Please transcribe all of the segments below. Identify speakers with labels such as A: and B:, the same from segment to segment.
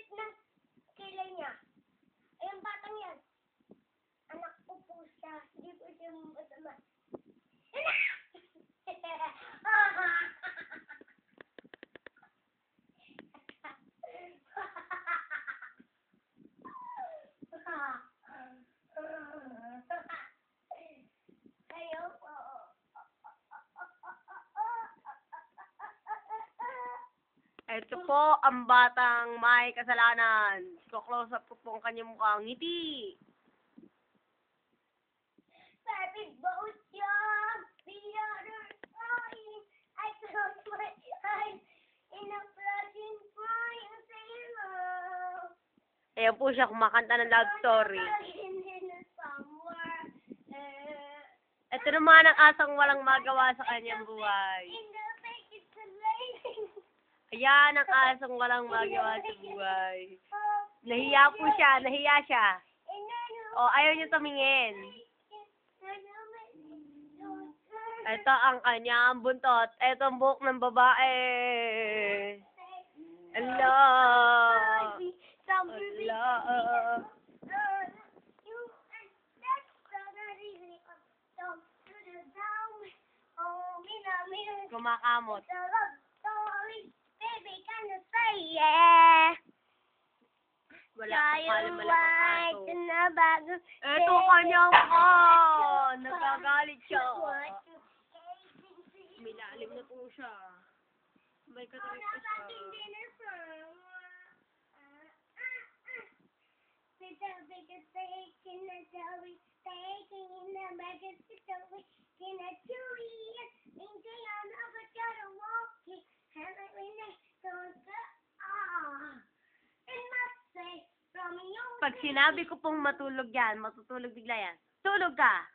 A: sakit ng kilay niya. Ay, batang yan. Anak ko po siya. Hindi po siya masama.
B: Ito po ang batang may kasalanan. Ko-close up ko po ang kanyang mukhang ngiti.
A: Sabi boat job, the other side. I close my eyes in a flashing fire sailor.
B: Ayan po siya kumakanta ng love story. Ito naman ang asang walang magawa sa kanyang buhay. Ayan ang asang walang magawa sa buhay.
A: Oh,
B: Nahiya po siya, nahiya siya. O, ayaw niya tumingin. Ito ang kanyang buntot. Ito ang buhok ng babae. Ala. Ala. Kumakamot. Wala
A: Tayong na bago.
B: Ito kanya ko. Nagagalit siya. Milalim na po siya. May siya. In the doughy, steak over to the walkie. Pag sinabi ko pong matulog yan, matutulog bigla yan. Tulog ka!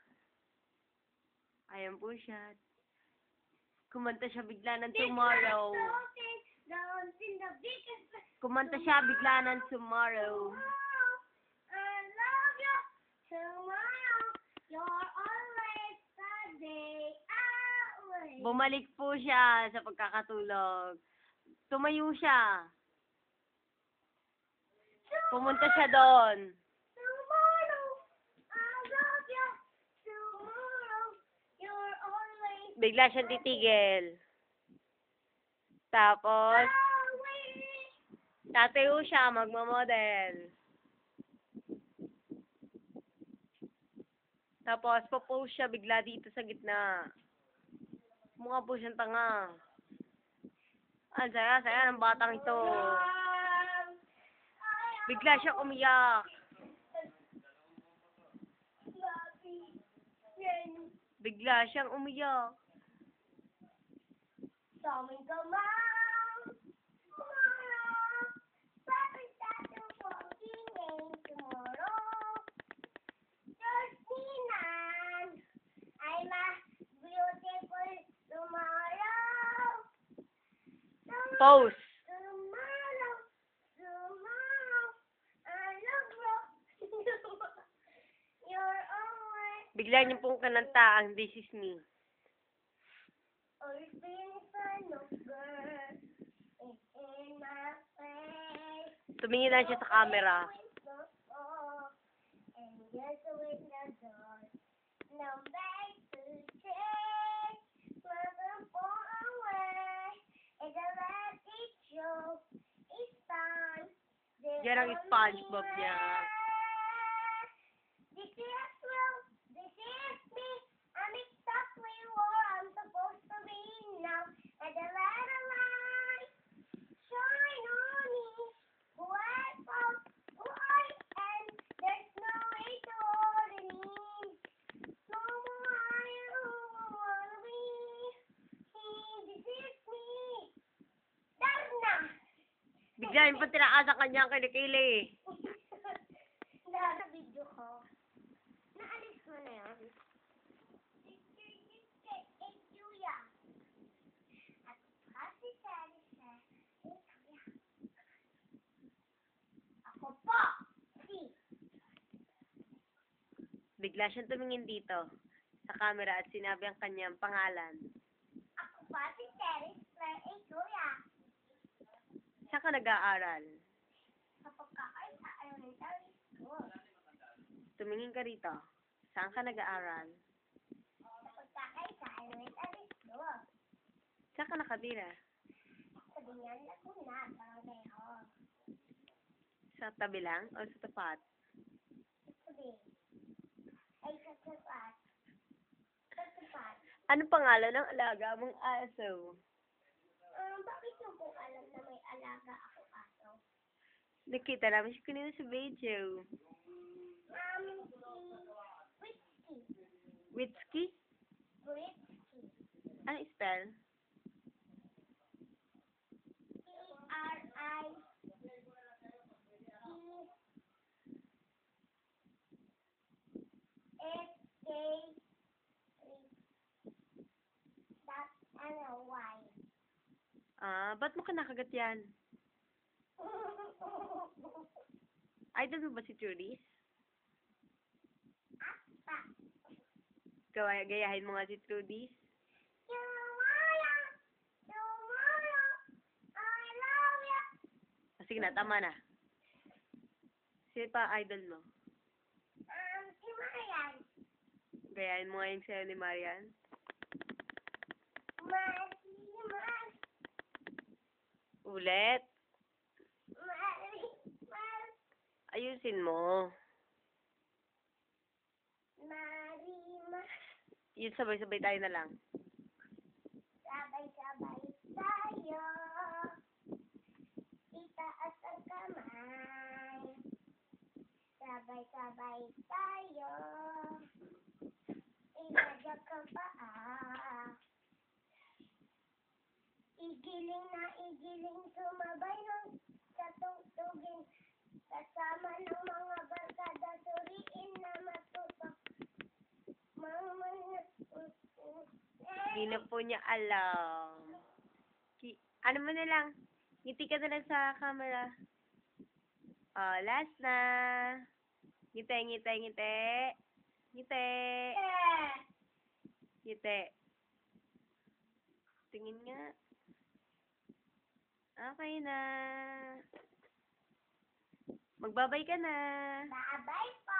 B: Ayan po siya. Kumanta siya bigla ng tomorrow. Kumanta siya bigla ng tomorrow. Bumalik po siya sa pagkakatulog. Tumayo siya. Pumunta siya doon. Bigla siyang titigil. Tapos, tatayo siya, magmamodel. Tapos, popose siya bigla dito sa gitna. Mukha po siyang tanga. Ang saya, saya ng batang ito. Bigla siya umiyak. Bigla siyang umiyak.
A: Coming tomorrow, tomorrow, Papa's tattoo walking in tomorrow. Justina, I'm a beautiful tomorrow. Tomorrow,
B: Pose.
A: tomorrow, tomorrow, I love you. You're always
B: Bigla niyo pong kananta ang This Is Me.
A: always been fun of girl. It's in my face.
B: Tumingin lang siya sa camera.
A: And just with the
B: Bigla yung pang tinaas sa kanyang kilikili.
A: Nasa video ko. Naalis mo na si.
B: Bigla siyang tumingin dito sa camera at sinabi ang kanyang pangalan.
A: Ako po si Terry Claire A. Kuya.
B: Saan ka nag-aaral? Tumingin ka rito. Saan ka nag-aaral?
A: aristo.
B: Saan ka nakatira?
A: Hall.
B: Sa tabi lang o sa tapat?
A: Sabi, ay sa tapat. Sa tapat.
B: Ano pangalan ng alaga mong aso?
A: Um, bakit niyo po alam na may alaga ako aso?
B: Nakita namin siya kanina sa video.
A: Si Whiskey.
B: Witsky?
A: Whiskey.
B: Ano spell?
A: Dot N-O-Y.
B: Ah, ba't mo kinakagat yan? Idol mo ba si Trudy? Gawaya, gayahin mo nga si Trudy. Ah, sige na, tama na. Sino pa idol mo?
A: Um, si Marian.
B: Gayahin mo nga yung sayo ni Marian.
A: Mari, Mari,
B: Ulit. Ayusin mo.
A: Mari, Mari.
B: Yun, sabay-sabay tayo na lang.
A: Sabay-sabay tayo. Itaas ang kamay. Sabay-sabay tayo. Ilagak ang paa. Igiling na igiling sumabay
B: Hindi na po niya alam. Ki ano mo na lang? Ngiti ka na lang sa camera. Oh, last na. Ngiti, ngiti, ngiti. Ngiti. Ngiti. Tingin nga. Okay na. Magbabay ka na.
A: Bye-bye po.